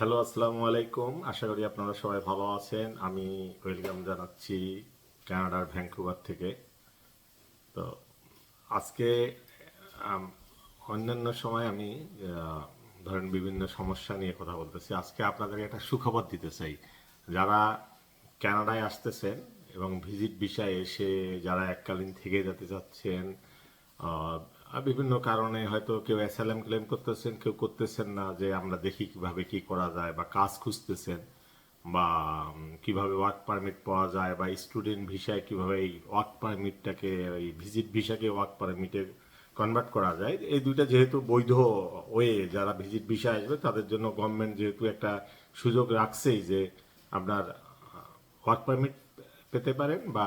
Hello, আসসালামু আলাইকুম। আশা করি আপনারা সবাই ভালো আছেন। আমি ওয়েলকাম জানাচ্ছি কানাডার ভ্যাঙ্কুভার থেকে। তো আজকে অন্যান্য সময় আমি ধরেন বিভিন্ন সমস্যা নিয়ে কথা বলতেছি। আজকে আপনাদের একটা সুখবর দিতে চাই। যারা কানাডায় আসতেছেন এবং ভিজিট বিষয়ে এসে যারা এককালীন থেকে যেতে চাচ্ছেন বিভিন্ন কারণে হয়তো কেউ অ্যাসাইলাম ক্লেম করতেছেন, কেউ করতেছেন না যে আমরা দেখি কীভাবে কি করা যায় বা কাজ খুঁজতেছেন বা কীভাবে ওয়ার্ক পারমিট পাওয়া যায় বা স্টুডেন্ট ভিসায় কীভাবে এই ওয়ার্ক পারমিটটাকে এই ভিজিট ভিসাকে ওয়ার্ক পারমিটে কনভার্ট করা যায়। এই দুইটা যেহেতু বৈধ ওয়ে যারা ভিজিট ভিসা আসবে, তাদের জন্য গভর্নমেন্ট যেহেতু একটা সুযোগ রাখছেই যে আপনার ওয়ার্ক পারমিট পেতে পারেন বা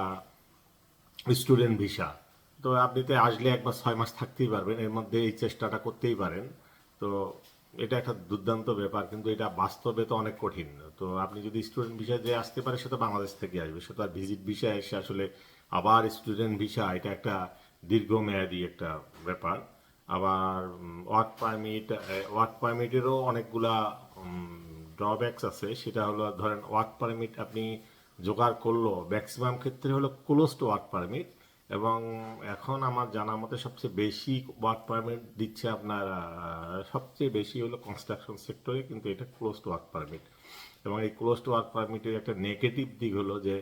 স্টুডেন্ট ভিসা তো আপনি তো আসলে একবার ছয় মাস থাকতেই পারবেন, এর মধ্যে এই চেষ্টাটা করতেই পারেন। তো এটা একটা দুর্দান্ত ব্যাপার, কিন্তু এটা বাস্তবে তো অনেক কঠিন। তো আপনি যদি স্টুডেন্ট ভিসা যে আসতে পারে সেটা বাংলাদেশ থেকে আসবে সেটা ভিজিট ভিসা এসে আসলে আবার স্টুডেন্ট ভিসা এটা একটা দীর্ঘমেয়াদী একটা ব্যাপার। আবার ওয়ার্ক পারমিট ওয়ার্ক পারমিটেরও অনেকগুলা ড্রব্যাকস আছে। সেটা হলো, ধরেন ওয়ার্ক পারমিট আপনি জোগাড় করল ম্যাক্সিমাম ক্ষেত্রে হলো ক্লোজ টু ওয়ার্ক পারমিট এবং এখন আমার জানা মতে সবচেয়ে বেশি ওয়ার্ক পারমিট দিচ্ছে আপনার সবচেয়ে বেশি হলো কনস্ট্রাকশন সেক্টরে কিন্তু এটা ক্লোজ টু ওয়ার্ক পারমিট এবং এই ক্লোজ টু ওয়ার্ক পারমিটের একটা নেগেটিভ দিক হলো যে,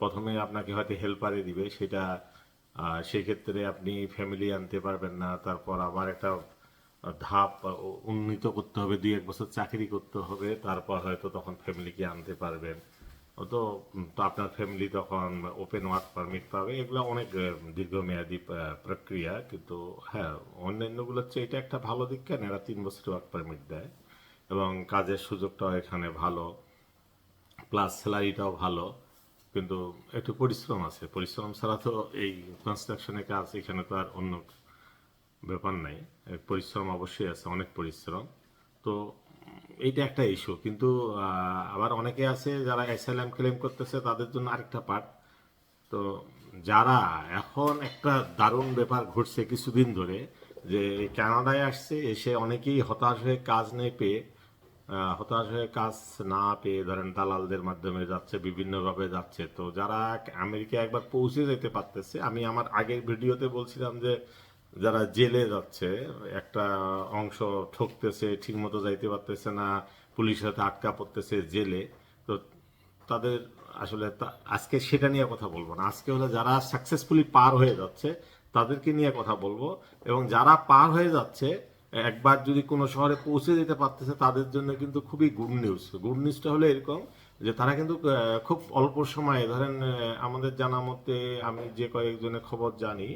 প্রথমে আপনাকে হয়তো হেল্পারে দিবে, সেটা সেক্ষেত্রে আপনি ফ্যামিলি আনতে পারবেন না, তারপর আবার একটা ধাপ উন্নীত করতে হবে, দুই এক বছর চাকরি করতে হবে, তারপর হয়তো তখন ফ্যামিলিকে আনতে পারবেন। তো তো আপনার ফ্যামিলি তখন ওপেন ওয়ার্ক পারমিট পাবে, এগুলো অনেক দীর্ঘমেয়াদী প্রক্রিয়া, কিন্তু হ্যাঁ অন্যান্যগুলোর চেয়ে এটা একটা ভালো দিক কেন? এরা তিন বছর ওয়ার্ক পারমিট দেয়, এবং কাজের সুযোগটাও এখানে ভালো প্লাস স্যালারিটাও ভালো, কিন্তু একটু পরিশ্রম আছে। পরিশ্রম ছাড়া তো এই কনস্ট্রাকশনের কাজ এখানে তো আর অন্য ব্যাপার নাই। পরিশ্রম অবশ্যই আছে, অনেক পরিশ্রম। তো এইটা একটা ইস্যু কিন্তু আবার অনেকে আছে যারা অ্যাসাইলাম ক্লেম করতেছে, তাদের জন্য আরেকটা পার্ট তো যারা এখন একটা দারুণ ব্যাপার ঘটছে কিছুদিন ধরে, যে কানাডায় আসছে, এসে অনেকেই হতাশ হয়ে কাজ নেই পেয়ে হতাশ হয়ে কাজ না পেয়ে ধরেন দালালদের মাধ্যমে যাচ্ছে, বিভিন্নভাবে যাচ্ছে। তো যারা আমেরিকা একবার পৌঁছে যেতে পারতেছে, আমি আমার আগের ভিডিওতে বলছিলাম যে যারা জেলে যাচ্ছে, একটা অংশ ঠকতেছে, ঠিকমতো যাইতে পারতেছে না, পুলিশের হাতে আটকা পড়তেছে জেলে, তো তাদের আসলে আজকে সেটা নিয়ে কথা বলব না। আজকে হলো যারা সাকসেসফুলি পার হয়ে যাচ্ছে, তাদেরকে নিয়ে কথা বলব এবং যারা পার হয়ে যাচ্ছে, একবার যদি কোনো শহরে পৌঁছে যেতে পারতেছে, তাদের জন্য কিন্তু খুবই গুড নিউজ গুড নিউজটা হলো এরকম যে তারা কিন্তু খুব অল্প সময়ে, ধরেন আমাদের জানা মতে আমি যে কয়েকজনের খবর জানি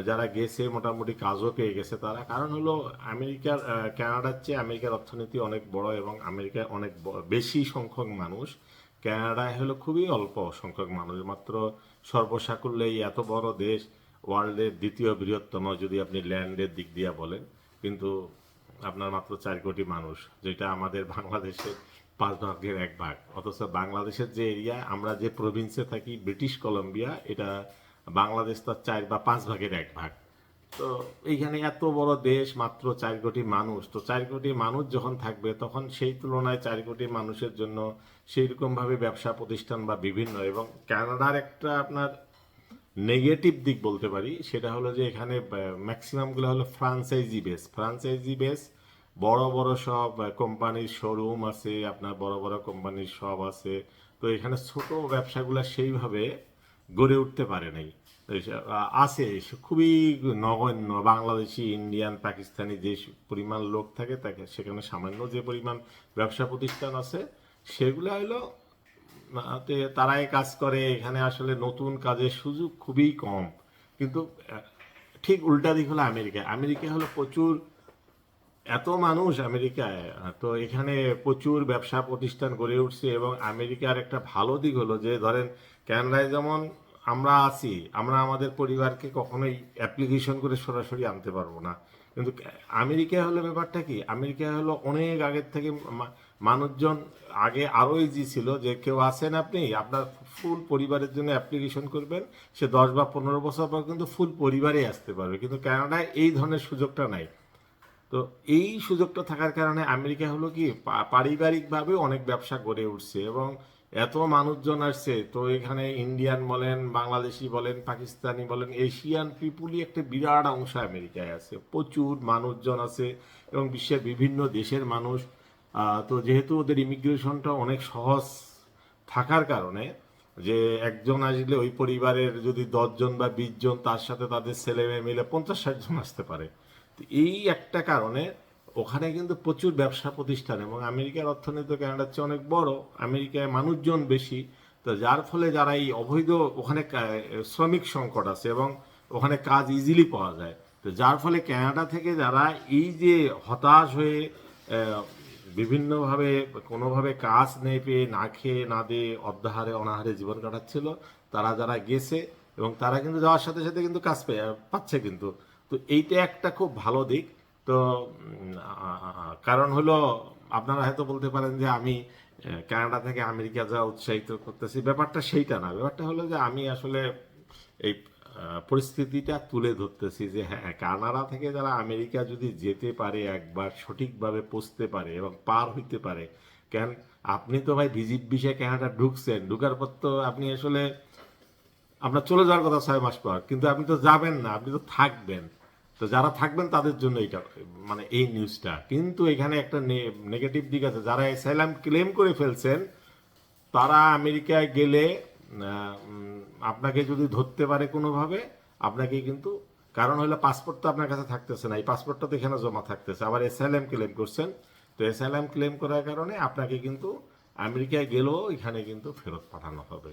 যারা গেছে মোটামুটি কাজও পেয়ে গেছে তারা। কারণ হলো আমেরিকার আহ, কানাডার চেয়ে আমেরিকার অর্থনীতি অনেক বড় এবং আমেরিকায় অনেক বেশি সংখ্যক মানুষ। কানাডায় হলো খুবই অল্প সংখ্যক মানুষ। মাত্র সর্বসাকুল্যে এত বড় দেশ ওয়ার্ল্ডের দ্বিতীয় বৃহত্তম যদি আপনি ল্যান্ডের দিক দিয়ে বলেন। কিন্তু আপনার মাত্র চার কোটি মানুষ যেটা আমাদের বাংলাদেশের পাঁচ ভাগের এক ভাগ। অথচ বাংলাদেশের যে এরিয়া আমরা যে প্রভিন্সে থাকি ব্রিটিশ কলম্বিয়া এটা বাংলাদেশ তার চার বা পাঁচ ভাগের এক ভাগ। তো এইখানে এত বড় দেশ, মাত্র চার কোটি মানুষ। তো চার কোটি মানুষ যখন থাকবে, তখন সেই তুলনায় চার কোটি মানুষের জন্য সেই রকমভাবে ব্যবসা প্রতিষ্ঠান বা বিভিন্ন এবং কানাডার একটা আপনার নেগেটিভ দিক বলতে পারি, সেটা হলো যে এখানে ম্যাক্সিমামগুলো হলো ফ্রাঞ্চাইজি বেস ফ্রাঞ্চাইজি বেস বড় বড় সব কোম্পানির শোরুম আছে, আপনার বড় বড় কোম্পানির সব আছে। তো এখানে ছোট ব্যবসাগুলো সেইভাবে গড়ে উঠতে পারে নাই। আছে খুবই নগণ্য বাংলাদেশি ইন্ডিয়ান পাকিস্তানি যে পরিমাণ লোক থাকে, তাকে সেখানে সামান্য যে পরিমাণ ব্যবসা প্রতিষ্ঠান আছে, সেগুলো হলো তারাই কাজ করে, এখানে আসলে নতুন কাজের সুযোগ খুবই কম। কিন্তু ঠিক উল্টা দিক হলো আমেরিকা। আমেরিকা হলো প্রচুর, এত মানুষ আমেরিকায়, তো এখানে প্রচুর ব্যবসা প্রতিষ্ঠান গড়ে উঠছে এবং আমেরিকার একটা ভালো দিক হলো যে, ধরেন কানাডায় যেমন আমরা আছি, আমরা আমাদের পরিবারকে কখনোই অ্যাপ্লিকেশন করে সরাসরি আনতে পারব না। কিন্তু আমেরিকায় হলো ব্যাপারটা কি? আমেরিকায় হলো অনেক আগের থেকে মানুষজন আগে আরও ইজি ছিল যে কেউ আসেন আপনি, আপনার ফুল পরিবারের জন্য অ্যাপ্লিকেশন করবেন, সে দশ বা পনেরো বছর পর কিন্তু ফুল পরিবারে আসতে পারবে। কিন্তু কানাডায় এই ধরনের সুযোগটা নাই। তো এই সুযোগটা থাকার কারণে আমেরিকা হলো কি পারিবারিকভাবে অনেক ব্যবসা গড়ে উঠছে এবং এত মানুষজন আসছে, তো এখানে ইন্ডিয়ান বলেন, বাংলাদেশি বলেন, পাকিস্তানি বলেন এশিয়ান পিপুলই একটা বিরাট অংশ আমেরিকায় আছে। প্রচুর মানুষজন আছে এবং বিশ্বের বিভিন্ন দেশের মানুষ। তো যেহেতু ওদের ইমিগ্রেশনটা অনেক সহজ থাকার কারণে, যে একজন আসলে ওই পরিবারের যদি দশজন বা বিশ জন তার সাথে তাদের ছেলে মেয়ে মিলে পঞ্চাশ ষাট জন আসতে পারে, তো এই একটা কারণে ওখানে কিন্তু প্রচুর ব্যবসা প্রতিষ্ঠান এবং আমেরিকার অর্থনীতি কানাডার চেয়ে অনেক বড়, আমেরিকায় মানুষজন বেশি। তো যার ফলে যারা এই অবৈধ ওখানে শ্রমিক সংকট আছে এবং ওখানে কাজ ইজিলি পাওয়া যায়। তো যার ফলে কানাডা থেকে যারা এই যে হতাশ হয়ে বিভিন্নভাবে, কোনোভাবে কাজ নেই পেয়ে না খেয়ে, না দিয়ে অর্ধাহারে, অনাহারে জীবন কাটাচ্ছিল, তারা যারা গেছে এবং তারা কিন্তু যাওয়ার সাথে সাথে কিন্তু কাজ পেয়ে, পাচ্ছে কিন্তু। তো এইটা একটা খুব ভালো দিক। তো কারণ হলো আপনারা হয়তো বলতে পারেন যে আমি কানাডা থেকে আমেরিকা যাওয়া উৎসাহিত করতেছি। ব্যাপারটা সেইটা না। ব্যাপারটা হলো যে আমি আসলে এই পরিস্থিতিটা তুলে ধরতেছি যে হ্যাঁ কানাডা থেকে যারা আমেরিকা যদি যেতে পারে, একবার সঠিকভাবে পৌঁছতে পারে এবং পার হইতে পারে, কেন? আপনি তো ভাই ভিজিট বিষয়ে কানাডা ঢুকছেন। ঢুকার পর তো আপনি আসলে, আপনার চলে যাওয়ার কথা ছয় মাস পর। কিন্তু আপনি তো যাবেন না, আপনি তো থাকবেন। তো যারা থাকবেন তাদের জন্য এটা মানে এই নিউজটা কিন্তু এখানে একটা নেগেটিভ দিক আছে। যারা অ্যাসাইলাম ক্লেম করে ফেলছেন, তারা আমেরিকায় গেলে আপনাকে যদি ধরতে পারে কোনোভাবে, আপনাকে কিন্তু, কারণ হলো পাসপোর্ট তো আপনার কাছে থাকতেছে না। এই পাসপোর্টটা তো এখানে জমা থাকতেছে। আবার এসএলএম ক্লেম করছেন। তো এসএলএম ক্লেম করার কারণে আপনাকে কিন্তু আমেরিকায় গেলেও এখানে কিন্তু ফেরত পাঠানো হবে।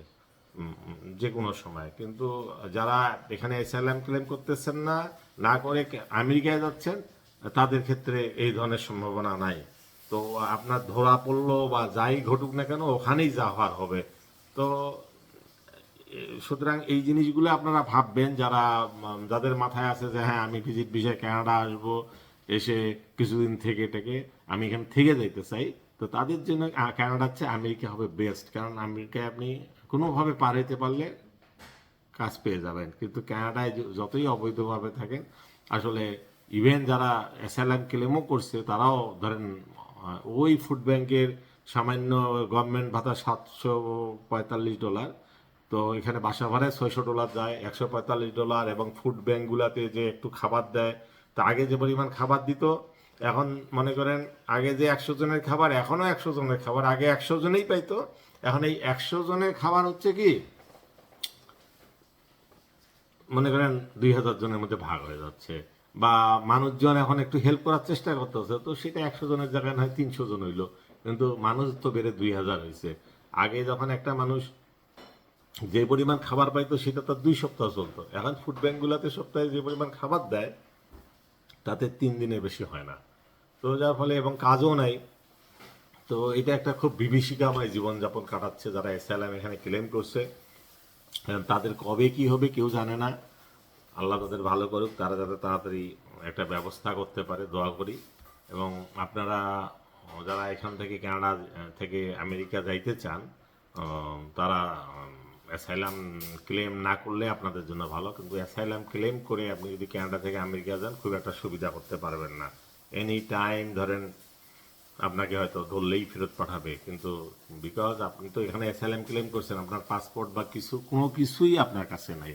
যে কোনো সময়। কিন্তু যারা এখানে এসএলএম ক্লেম করতেছেন না না করে আমেরিকায় যাচ্ছেন তাদের ক্ষেত্রে এই ধরনের সম্ভাবনা নাই। তো আপনার ধরা পড়ল বা যাই ঘটুক না কেন ওখানেই যা হওয়ার হবে। তো সুতরাং এই জিনিসগুলো আপনারা ভাববেন যারা যাদের মাথায় আছে যে হ্যাঁ আমি ভিজিট বিষয়ে কানাডা আসব এসে কিছুদিন থেকে থেকে আমি এখানে থেকে যাইতে চাই। তো তাদের জন্য আ, কানাডার চেয়ে আমেরিকা হবে বেস্ট কারণ আমেরিকায় আপনি কোনোভাবে পার হইতে পারলে কাজ পেয়ে যাবেন। কিন্তু কানাডায় য- যতই অবৈধভাবে থাকেন, আসলে ইভেন যারা অ্যাসাইলাম ক্লেমও করছে, তারাও ধরেন ওই ফুড ব্যাংকের সামান্য গভর্নমেন্ট ভাতা সাতশো পঁয়তাল্লিশ ডলার তো এখানে বাসা ভাড়ায় ছয়শো ডলার যায়, একশো পঁয়তাল্লিশ ডলার এবং ফুড ব্যাংকগুলোতে যে একটু খাবার দেয়, তা আগে যে পরিমাণ খাবার দিত এখন মনে করেন, আগে যে একশো জনের খাবার এখনও একশো জনের খাবার, আগে একশো জনেই পাইতো। এখন এই একশো জনের খাবার হচ্ছে কি, মনে করেন দুই হাজার জনের মধ্যে ভাগ হয়ে যাচ্ছে, বা মানুষজন এখন একটু হেল্প করার চেষ্টা করতেছে, তো সেটা একশো জনের জায়গায় নয় তিনশো জন হইল। কিন্তু মানুষ তো বেড়ে দুই হাজার হয়েছে আগে যখন একটা মানুষ যে পরিমাণ খাবার পাইতো, সেটা তো দুই সপ্তাহ চলতো। এখন ফুড ব্যাংকগুলোতে সপ্তাহে যে পরিমাণ খাবার দেয়, তাতে তিন দিনের বেশি হয় না। তো যার ফলে এবং কাজও নাই। তো এটা একটা খুব বিভীষিকাময় জীবনযাপন কাটাচ্ছে যারা এসএলএম এখানে ক্লেম করছে। তাদের কবে কি হবে কেউ জানে না। আল্লাহ তাদের ভালো করুক, তারা যাতে তাড়াতাড়ি একটা ব্যবস্থা করতে পারে, দোয়া করি। এবং আপনারা, যারা এখান থেকে কানাডা থেকে আমেরিকা যাইতে চান তারা অ্যাসাইলাম ক্লেম না করলে আপনাদের জন্য ভালো। কিন্তু অ্যাসাইলাম ক্লেম করে আপনি যদি কানাডা থেকে আমেরিকা যান, খুব একটা সুবিধা করতে পারবেন না। এনি টাইম ধরেন, আপনাকে হয়তো ধরলেই ফেরত পাঠাবে, কিন্তু বিকজ আপনি তো এখানে অ্যাসাইলাম ক্লেম করছেন, আপনার পাসপোর্ট বা কিছু, কোনো কিছুই আপনার কাছে নাই।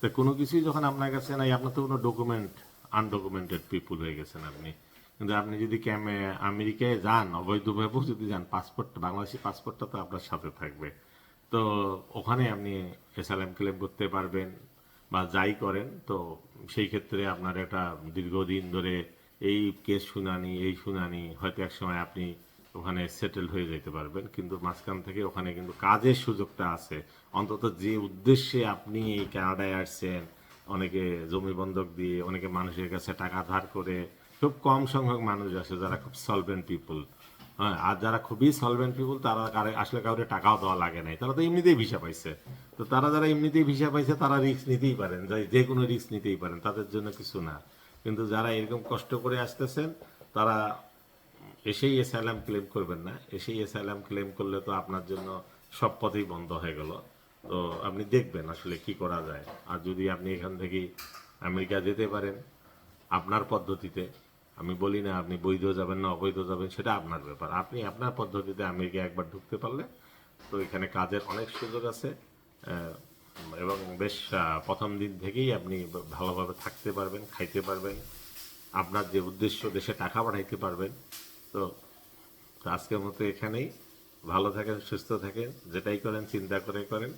তো কোনো কিছুই যখন আপনার কাছে নাই, আপনার তো কোনো ডকুমেন্ট আনডকুমেন্টেড পিপুল হয়ে গেছেন আপনি। কিন্তু আপনি যদি ক্যামে, আমেরিকায় যান, অবৈধভাবেও যদি যান পাসপোর্ট বাংলাদেশি পাসপোর্টটা তো আপনার সাথে থাকবে। তো ওখানে আপনি এসএলএম ক্লেম করতে পারবেন বা যাই করেন, তো সেই ক্ষেত্রে আপনার একটা দীর্ঘদিন ধরে এই কেস শুনানি, এই শুনানি, হয়তো এক সময় আপনি ওখানে সেটেল হয়ে যেতে পারবেন, কিন্তু মাঝখান থেকে ওখানে কিন্তু কাজের সুযোগটা আছে। অন্তত যে উদ্দেশ্যে আপনি এই কানাডায় আসছেন, অনেকে জমি বন্ধক দিয়ে, অনেকে মানুষের কাছে টাকা ধার করে, খুব কম সংখ্যক মানুষ আছে যারা খুব সলভেন্ট পিপুল হ্যাঁ আর যারা খুবই সলভেন্ট পিপুল তারা আসলে কাউকে টাকাও দেওয়া লাগে নাই। তারা তো এমনিতেই ভিসা পাইছে। তো তারা যারা এমনিতেই ভিসা পাইছে, তারা রিস্ক নিতেই পারেন যে কোনো রিস্ক নিতেই পারেন, তাদের জন্য কিছু না। কিন্তু যারা এরকম কষ্ট করে আসতেছেন, তারা এসেই অ্যাসাইলাম ক্লেম করবেন না। এসেই অ্যাসাইলাম ক্লেম করলে তো আপনার জন্য সব পথেই বন্ধ হয়ে গেল। তো আপনি দেখবেন আসলে কি করা যায়। আর যদি আপনি এখান থেকে আমেরিকা যেতে পারেন, আপনার পদ্ধতিতে, আমি বলি না আপনি বৈধ যাবেন না অবৈধ যাবেন, সেটা আপনার ব্যাপার। আপনি আপনার পদ্ধতিতে আমেরিকা একবার ঢুকতে পারলে তো এখানে কাজের অনেক সুযোগ আছে। এবং বেশ প্রথম দিন থেকেই আপনি ভালোভাবে থাকতে পারবেন, খাইতে পারবেন। আপনার যে উদ্দেশ্য, দেশে টাকা পাঠাইতে পারবেন। তো আজকের মতো এখানেই। ভালো থাকেন, সুস্থ থাকেন, যেটাই করেন, চিন্তা করে করেন।